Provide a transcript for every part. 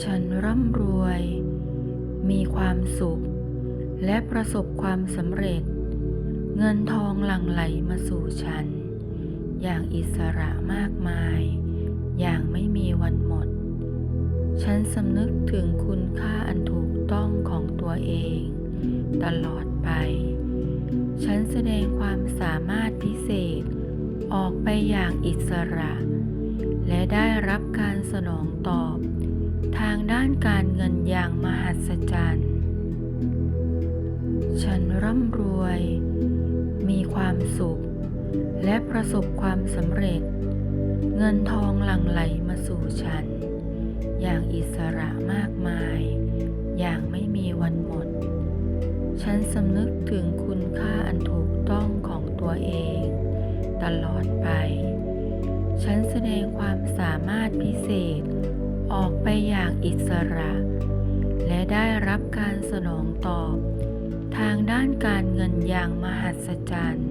ฉันร่ำรวย มีความสุข และประสบความสำเร็จ เงินทองหลั่งไหลมาสู่ฉัน อย่างอิสระมากมาย อย่างไม่มีวันหมด ฉันสำนึกถึงคุณค่าอันถูกต้องของตัวเอง ตลอดไป ฉันแสดงความสามารถพิเศษ ออกไปอย่างอิสระ และได้รับการสนองตอบ ทางด้านการเงินอย่างมหัศจรรย์ ฉันร่ำรวย มีความสุข และประสบความสำเร็จ เงินทองหลั่งไหลมาสู่ฉัน อย่างอิสระมากมาย อย่างไม่มีวันหมด ฉันสำนึกถึงคุณค่าอันถูกต้องของตัวเอง ตลอดไป ฉันแสดงความสามารถพิเศษ ออกไปอย่างอิสระ และได้รับการสนองตอบ ทางด้านการเงินอย่างมหัศจรรย์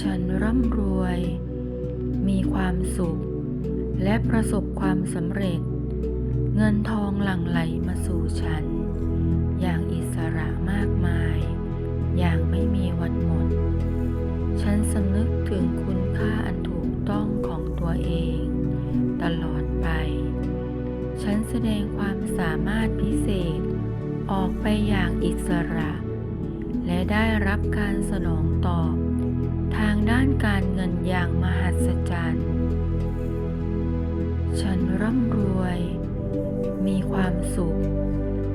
ฉันร่ำรวย มีความสุข และประสบความสำเร็จ เงินทองหลั่งไหลมาสู่ฉัน อย่างอิสระมากมาย อย่างไม่มีวันหมด ฉันสำนึกถึงคุณค่าอัน แสดงความสามารถพิเศษ ออกไปอย่างอิสระ และได้รับการสนองตอบ ทางด้านการเงินอย่างมหัศจรรย์ ฉันร่ำรวย มีความสุข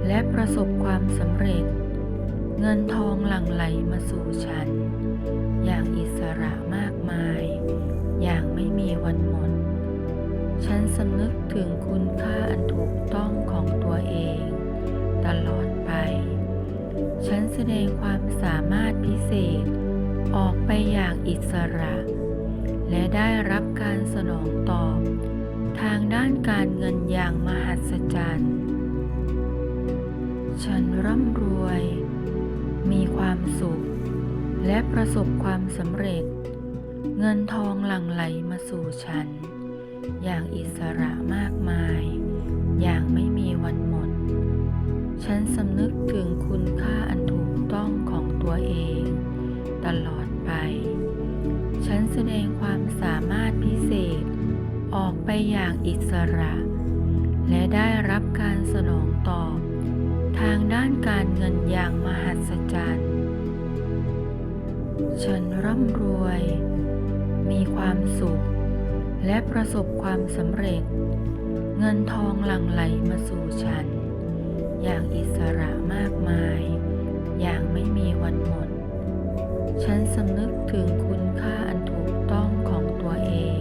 และประสบความสำเร็จ เงินทองหลั่งไหลมาสู่ฉัน อย่างอิสระมากมาย อย่างไม่มีวันหมด ฉันสำนึก ถึงคุณค่าอันถูกต้องของตัวเอง ตลอดไป ฉันแสดงความสามารถพิเศษ ออกไปอย่างอิสระ และได้รับการสนองตอบ ทางด้านการเงินอย่างมหัศจรรย์ ฉันร่ำรวย มีความสุข และประสบความสำเร็จ เงินทองหลั่งไหลมาสู่ฉัน อย่างอิสระมากมาย อย่างไม่มีวันหมด ฉันสำนึกถึงคุณค่าอันถูกต้องของตัวเอง ตลอดไป ฉันแสดงความสามารถพิเศษ ออกไปอย่างอิสระ และได้รับการสนองตอบ ทางด้านการเงินอย่างมหัศจรรย์ ฉันร่ำรวย มีความสุข และประสบความสำเร็จ เงินทองหลั่งไหลมาสู่ฉัน อย่างอิสระมากมาย อย่างไม่มีวันหมด ฉันสำนึกถึงคุณค่าอันถูกต้องของตัวเอง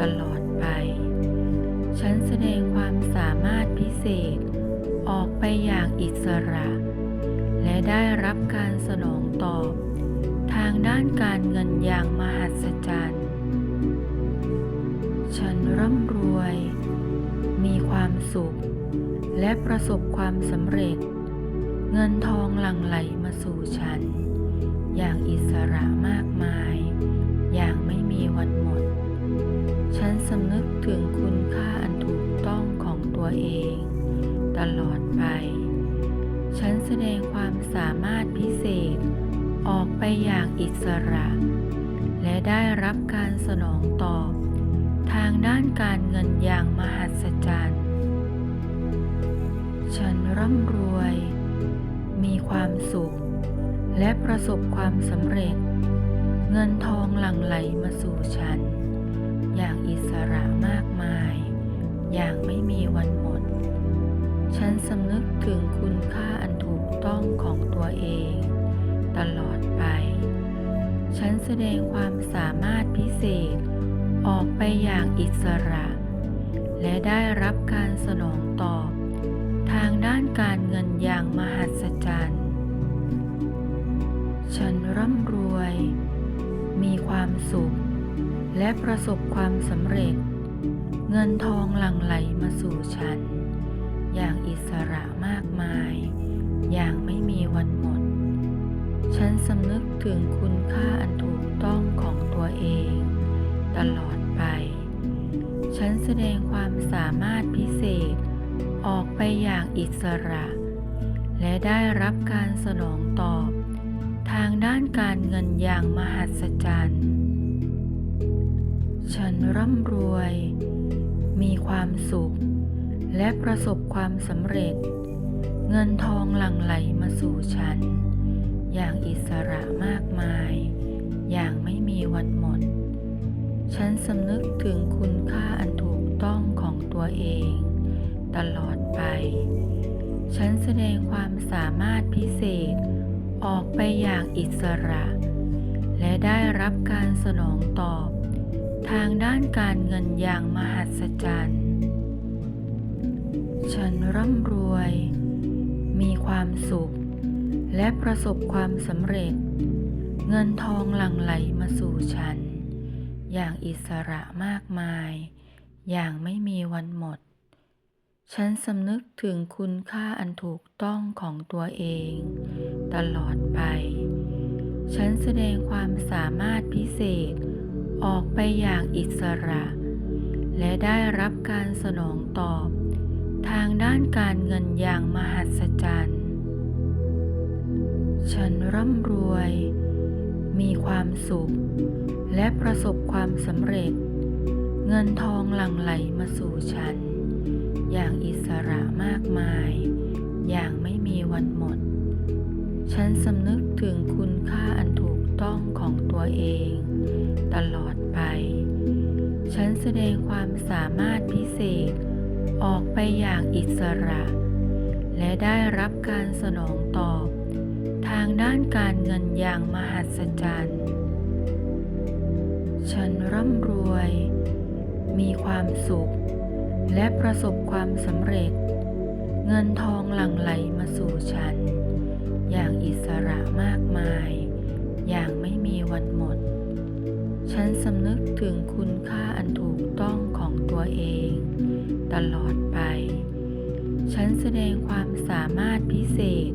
ตลอดไป ฉันแสดงความสามารถพิเศษ ออกไปอย่างอิสระ และได้รับการสนองตอบ ทางด้านการเงินอย่าง สุข และประสบความสำเร็จ เงินทองหลั่งไหลมาสู่ฉัน อย่างอิสระมากมาย อย่างไม่มีวันหมด ฉันสำนึกถึงคุณค่าอันถูกต้องของตัวเอง ตลอดไป ฉันแสดงความสามารถพิเศษ ออกไปอย่างอิสระ และได้รับการสนองตอบทางด้านการเงินอย่างมหัศจรรย์ ฉันร่ำรวย มีความสุข และประสบความสำเร็จ เงินทองหลั่งไหลมาสู่ฉัน อย่างอิสระมากมาย อย่างไม่มีวันหมด ฉันสำนึกถึงคุณค่าอันถูกต้องของตัวเอง ตลอดไป ฉันแสดงความสามารถพิเศษ ออกไปอย่างอิสระ และได้รับการสนองตอบ ทางด้านการเงินอย่างมหัศจรรย์ ฉันร่ำรวย มีความสุข และประสบความสำเร็จ เงินทองหลั่งไหลมาสู่ฉัน อย่างอิสระมากมาย อย่างไม่มีวันหมด ฉันสำนึกถึงคุณค่าอันถูกต้องของตัวเอง ตลอดไป ฉันแสดงความสามารถพิเศษ ออกไปอย่างอิสระ และได้รับการสนองตอบ ทางด้านการเงินอย่างมหัศจรรย์ ฉันร่ำรวย มีความสุข และประสบความสำเร็จ เงินทองหลั่งไหลมาสู่ฉัน อย่างอิสระมากมาย อย่างไม่มีวันหมด ฉันสำนึกถึงคุณค่าอันถูกต้องของตัวเอง ตลอดไป ฉันแสดงความสามารถพิเศษออกไปอย่างอิสระ และได้รับการสนองตอบ ทางด้านการเงินอย่างมหัศจรรย์ ฉันร่ำรวย มีความสุข และประสบความสำเร็จ เงินทองหลั่งไหลมาสู่ฉัน อย่างอิสระมากมาย อย่างไม่มีวันหมด ฉันสำนึกถึงคุณค่าอันถูกต้องของตัวเอง ตลอดไป ฉันแสดงความสามารถพิเศษ ออกไปอย่างอิสระ และได้รับการสนองตอบ ทางด้านการเงินอย่างมหัศจรรย์ ฉันร่ำรวย มีความสุข และประสบความสำเร็จ เงินทองหลั่งไหลมาสู่ฉัน อย่างอิสระมากมาย อย่างไม่มีวันหมด ฉันสำนึกถึงคุณค่าอันถูกต้องของตัวเอง ตลอดไป ฉันแสดงความสามารถพิเศษ ออกไปอย่างอิสระ และได้รับการสนองตอบ ทางด้านการเงินอย่างมหัศจรรย์ ฉันร่ำรวย มีความสุข และประสบความสำเร็จ เงินทองหลั่งไหลมาสู่ฉัน อย่างอิสระมากมาย อย่างไม่มีวันหมด ฉันสำนึกถึงคุณค่าอันถูกต้องของตัวเอง ตลอดไป ฉันแสดงความสามารถพิเศษ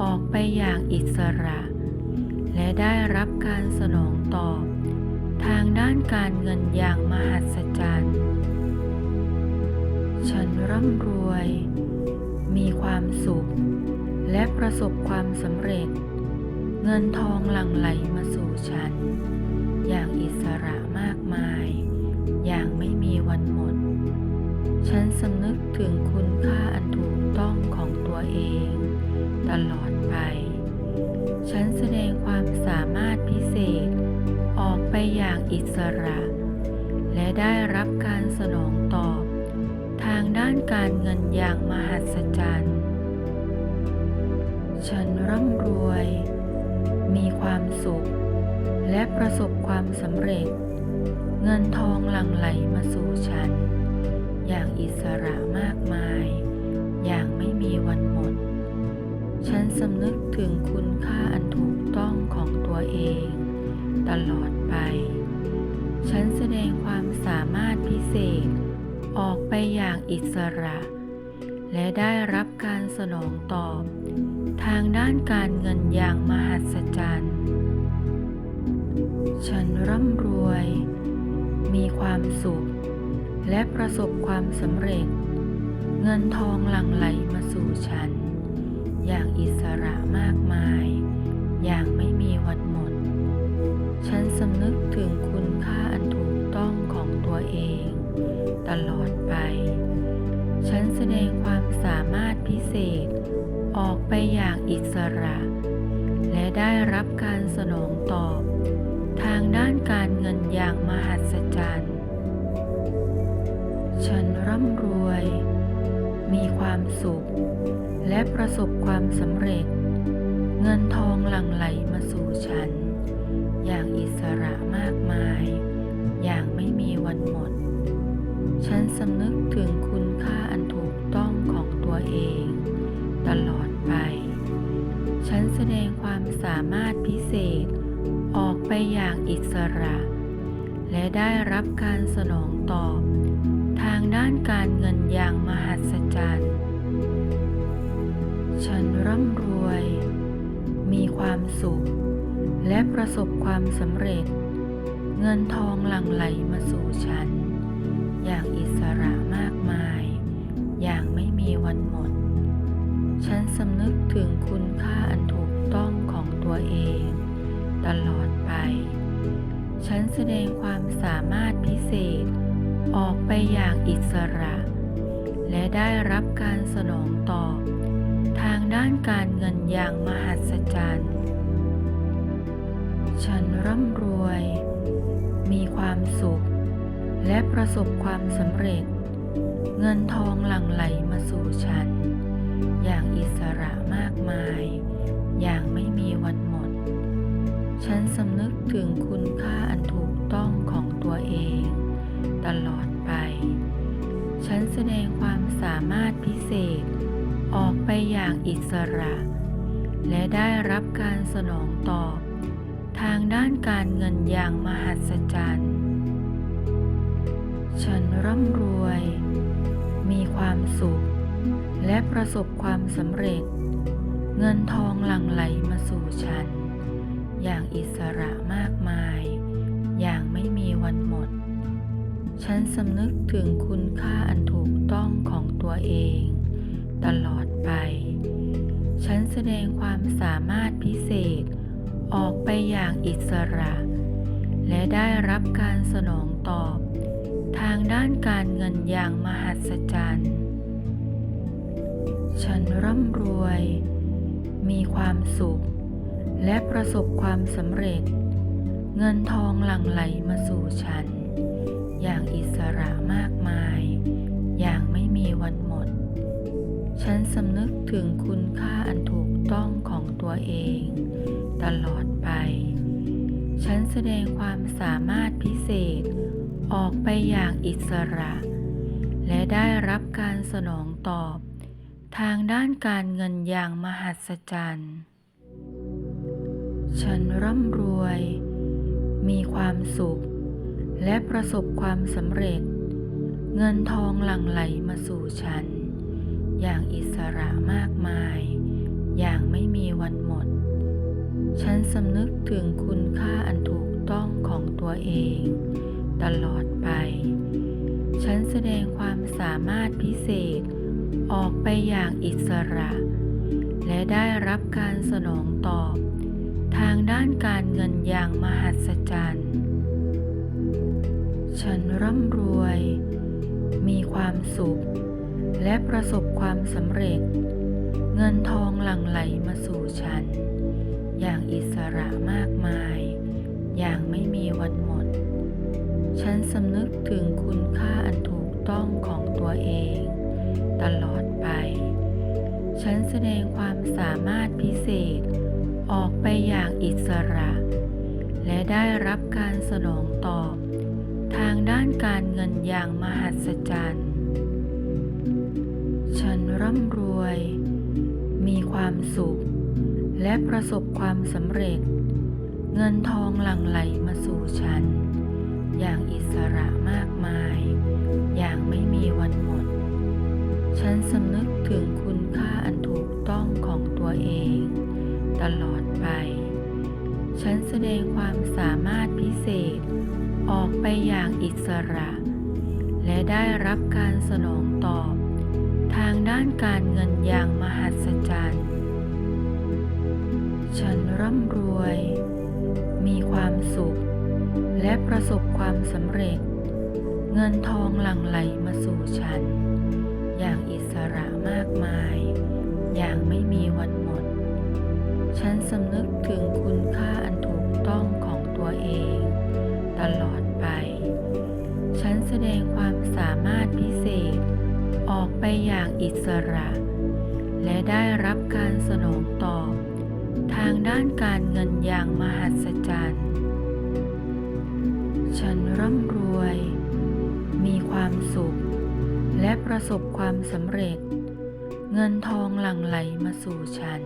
ออกไปอย่างอิสระ และได้รับการสนองตอบ ทางด้านการเงินอย่างมหัศจรรย์ ฉันร่ำรวย มีความสุข และประสบความสำเร็จ เงินทองหลั่งไหลมาสู่ฉัน อย่างอิสระมากมาย อย่างไม่มีวันหมด ฉันสำนึกถึงคุณค่าอันถูกต้องของตัวเอง ตลอดไป ฉันแสดงความสามารถพิเศษ ออกไปอย่างอิสระ และได้รับการสนองตอบางด้านการเงินอย่างมหัศจรรย์ ฉันร่ำรวย มีความสุข และประสบความสำเร็จ เงินทองหลั่งไหลมาสู่ฉัน อย่างอิสระมากมาย อย่างไม่มีวันหมด ฉันสำนึกถึงคุณค่าอันถูกต้องของตัวเอง ตลอดไป ฉันแสดงความสามารถพิเศษ ออกไปอย่างอิสระ และได้รับการสนองตอบ ทางด้านการเงินอย่างมหัศจรรย์ ฉันร่ำรวย มีความสุข และประสบความสำเร็จ เงินทองหลั่งไหลมาสู่ฉัน อย่างอิสระมากมาย อย่างไม่มีวันหมด ฉันสำนึกถึงคุณค่าอันถูกต้องของตัวเอง ตลอดไป ฉันแสดงความสามารถพิเศษออกไปอย่างอิสระ และได้รับการสนองตอบ ทางด้านการเงินอย่างมหัศจรรย์ ฉันร่ำรวย มีความสุข และประสบความสำเร็จ เงินทองหลั่งไหลมาสู่ฉัน อย่างอิสระมากมาย อย่างไม่มีวันหมด ฉันสำนึกถึงคุณค่าอันถูกต้องของตัวเอง ตลอดไป ฉันแสดงความสามารถพิเศษ ออกไปอย่างอิสระ และได้รับการสนองตอบ ทางด้านการเงินอย่างมหัศจรรย์ ฉันร่ำรวย มีความสุข และประสบความสำเร็จ เงินทองหลั่งไหลมาสู่ฉัน อย่างอิสระมากมาย อย่างไม่มีวันหมด ฉันสำนึกถึงคุณค่าอันถูกต้องของตัวเอง ตลอดไป ฉันแสดงความสามารถพิเศษ ออกไปอย่างอิสระ และได้รับการสนองตอบ ทางด้านการเงินอย่างมหัศจรรย์ ฉันร่ำรวย มีความสุข และประสบความสำเร็จ เงินทองหลั่งไหลมาสู่ฉัน อย่างอิสระมากมาย อย่างไม่มีวันหมด ฉันสำนึกถึงคุณค่าอันถูกต้องของตัวเอง ตลอดไป ฉันแสดงความสามารถพิเศษ ออกไปอย่างอิสระ และได้รับการสนองตอบ ทางด้านการเงินอย่างมหัศจรรย์ ฉันร่ำรวย มีความสุข และประสบความสำเร็จ เงินทองหลั่งไหลมาสู่ฉัน อย่างอิสระมากมาย อย่างไม่มีวันหมด ฉันสำนึกถึงคุณค่าอันถูกต้องของตัวเอง ตลอดไป ฉันแสดงความสามารถพิเศษ ออกไปอย่างอิสระ และได้รับการสนองตอบ ทางด้านการเงินอย่างมหัศจรรย์ ฉันร่ำรวย มีความสุข และประสบความสำเร็จ เงินทองหลั่งไหลมาสู่ฉัน อย่างอิสระมากมาย อย่างไม่มีวันหมด ฉันสำนึกถึงคุณค่าอันถูกต้องของตัวเอง ตลอดไป ฉันแสดงความสามารถพิเศษ ออกไปอย่างอิสระ และได้รับการสนองตอบ ทางด้านการเงินอย่างมหัศจรรย์ ฉันร่ำรวย มีความสุข และประสบความสำเร็จ เงินทองหลั่งไหลมาสู่ฉัน อย่างอิสระมากมาย อย่างไม่มีวันหมด ฉันสำนึกถึงคุณค่าอันถูกต้องของตัวเอง ตลอดไป ฉันแสดงความสามารถพิเศษออกไปอย่างอิสระ และได้รับการสนองตอบ ทางด้านการเงินอย่างมหัศจรรย์ ฉันร่ำรวย มีความสุข และประสบความสำเร็จ เงินทองหลั่งไหลมาสู่ฉัน อย่างอิสระมากมาย อย่างไม่มีวันหมด ฉันสำนึกถึงคุณค่าอันถูกต้องของตัวเอง ตลอดไป ฉันแสดงความสามารถพิเศษ ออกไปอย่างอิสระ และได้รับการสนองตอบ ทางด้านการเงินอย่างมหัศจรรย์ ฉันร่ำรวย มีความสุข และประสบความสำเร็จ เงินทองหลั่งไหลมาสู่ฉัน อย่างอิสระมากมาย อย่างไม่มีวันหมด ฉันสำนึกถึงคุณค่าอันถูกต้องของตัวเอง ตลอดไป ฉันแสดงความสามารถพิเศษ ออกไปอย่างอิสระ และได้รับการสนองตอบ ทางด้านการเงินอย่างมหัศจรรย์ ฉันร่ำรวย และประสบความสำเร็จ เงินทองหลั่งไหลมาสู่ฉัน อย่างอิสระมากมาย อย่างไม่มีวันหมด ฉันสำนึกถึงคุณค่าอันถูกต้องของตัวเอง ตลอดไป ฉันแสดงความสามารถพิเศษ ออกไปอย่างอิสระ และได้รับการสนองตอบ ทางด้านการเงินอย่างมหัศจรรย์ ร่ำรวย มีความสุข และประสบความสำเร็จ เงินทองหลั่งไหลมาสู่ฉัน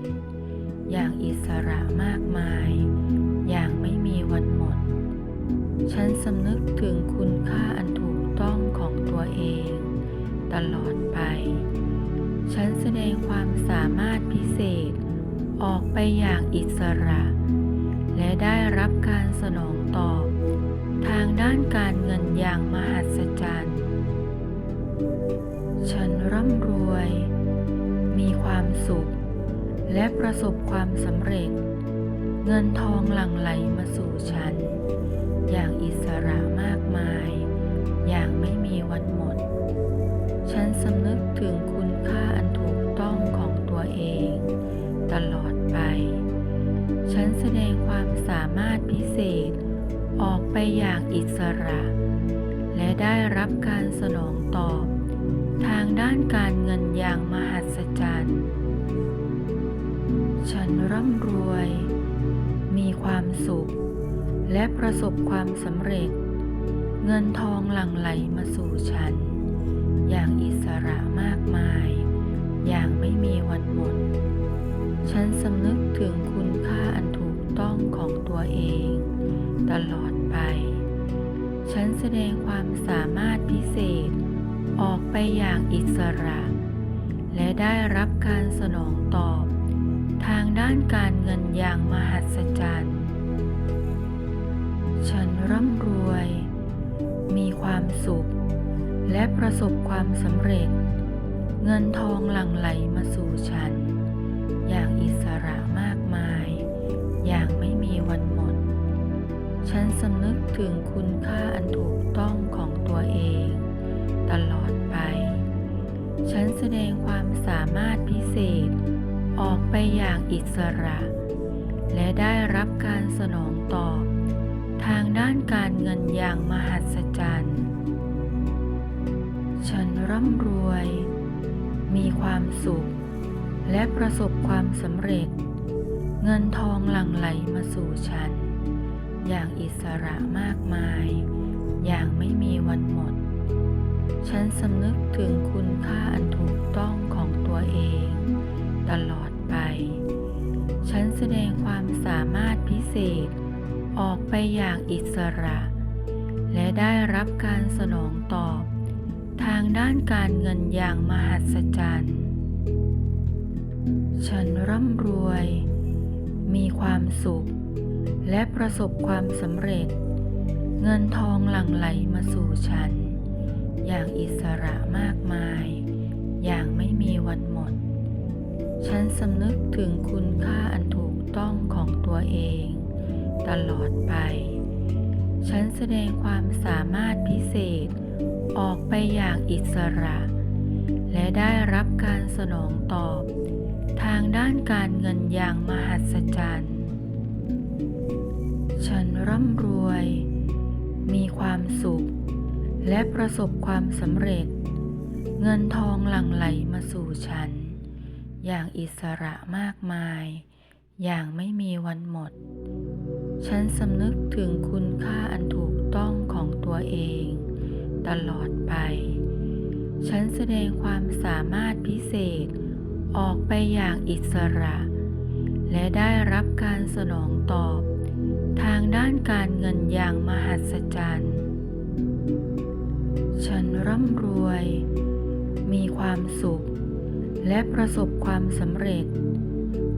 อย่างอิสระมากมาย อย่างไม่มีวันหมด ฉันสำนึกถึงคุณค่าอันถูกต้องของตัวเอง ตลอดไป ฉันแสดงความสามารถพิเศษ ออกไปอย่างอิสระ และได้รับการสนองตอบ ทางด้านการเงินอย่างมหัศจรรย์ ฉันร่ำรวย มีความสุข และประสบความสำเร็จ เงินทองหลั่งไหลมาสู่ฉัน อย่างอิสระมากมาย อย่างไม่มีวันหมด ฉันสำนึกถึงคุณ ระ และได้รับการสนองตอบ ทางด้านการเงินอย่างมหัศจรรย์ ฉันร่ำรวย มีความสุข และประสบความสำเร็จ เงินทองหลั่งไหลมาสู่ฉัน อย่างอิสระมากมาย อย่างไม่มีวันหมด ฉันสำนึกถึงคุณค่าอันถูกต้องของตัวเอง ตลอดไป ฉันแสดงความสามารถพิเศษ ออกไปอย่างอิสระ และได้รับการสนองตอบ ทางด้านการเงินอย่างมหัศจรรย์ ฉันร่ำรวย มีความสุข และประสบความสำเร็จ เงินทองหลั่งไหลมาสู่ฉัน อย่างอิสระ ฉันสำนึกถึงคุณค่าอันถูกต้องของตัวเอง ตลอดไป ฉันแสดงความสามารถพิเศษ ออกไปอย่างอิสระ และได้รับการสนองตอบ ทางด้านการเงินอย่างมหัศจรรย์ ฉันร่ำรวย มีความสุข และประสบความสำเร็จ เงินทองหลั่งไหลมาสู่ฉัน อย่างอิสระมากมาย อย่างไม่มีวันหมด ฉันสำนึกถึงคุณค่าอันถูกต้องของตัวเอง ตลอดไป ฉันแสดงความสามารถพิเศษ ออกไปอย่างอิสระ และได้รับการสนองตอบ ทางด้านการเงินอย่างมหัศจรรย์ ฉันร่ำรวย มีความสุข และประสบความสำเร็จ เงินทองหลั่งไหลมาสู่ฉัน อย่างอิสระมากมาย อย่างไม่มีวันหมด ฉันสำนึกถึงคุณค่าอันถูกต้องของตัวเอง ตลอดไป ฉันแสดงความสามารถพิเศษ ออกไปอย่างอิสระ และได้รับการสนองตอบ ทางด้านการเงินอย่างมหัศจรรย์ ร่ำรวย มีความสุข และประสบความสำเร็จ เงินทองหลั่งไหลมาสู่ฉัน อย่างอิสระมากมาย อย่างไม่มีวันหมด ฉันสำนึกถึงคุณค่าอันถูกต้องของตัวเอง ตลอดไป ฉันแสดงความสามารถพิเศษออกไปอย่างอิสระ และได้รับการสนองตอบ ทางด้านการเงินอย่างมหัศจรรย์ ฉันร่ำรวย มีความสุข และประสบความสำเร็จ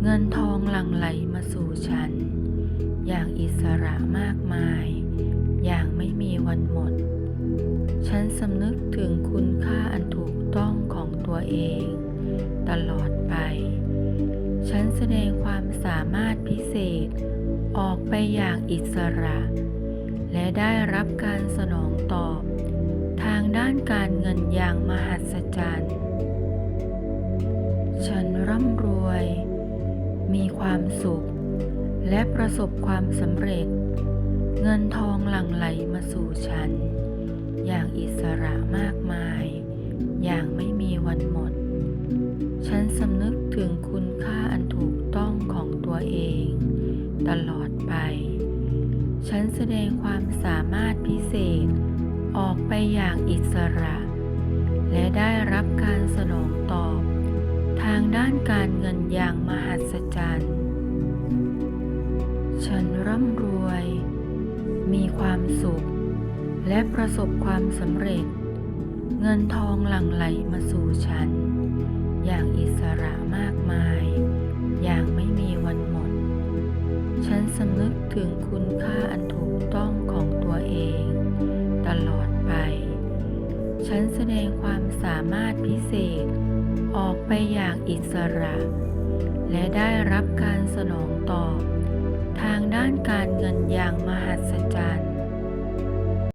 เงินทองหลั่งไหลมาสู่ฉัน อย่างอิสระมากมาย อย่างไม่มีวันหมด ฉันสำนึกถึงคุณค่าอันถูกต้องของตัวเอง ตลอดไป ฉันแสดงความสามารถพิเศษ ออกไปอย่างอิสระ และได้รับการสนองตอบ ทางด้านการเงินอย่างมหัศจรรย์ ฉันร่ำรวย มีความสุข และประสบความสำเร็จ เงินทองหลั่งไหลมาสู่ฉัน อย่างอิสระมากมาย อย่างไม่มีวันหมด ฉันสำนึกถึงคุณค่าอันถูกต้องของตัวเอง ตลอด ไป ฉันแสดงความสามารถพิเศษออกไปอย่างอิสระ และได้รับการสนองตอบ ทางด้านการเงินอย่างมหัศจรรย์ ฉันร่ำรวย มีความสุข และประสบความสำเร็จ เงินทองหลั่งไหลมาสู่ฉัน อย่างอิสระมากมาย อย่างไม่มีวัน ฉันสำนึกถึงคุณค่าอันถูกต้องของตัวเอง ตลอดไป ฉันแสดงความสามารถพิเศษ ออกไปอย่างอิสระ และได้รับการสนองตอบ ทางด้านการเงินอย่างมหัศจรรย์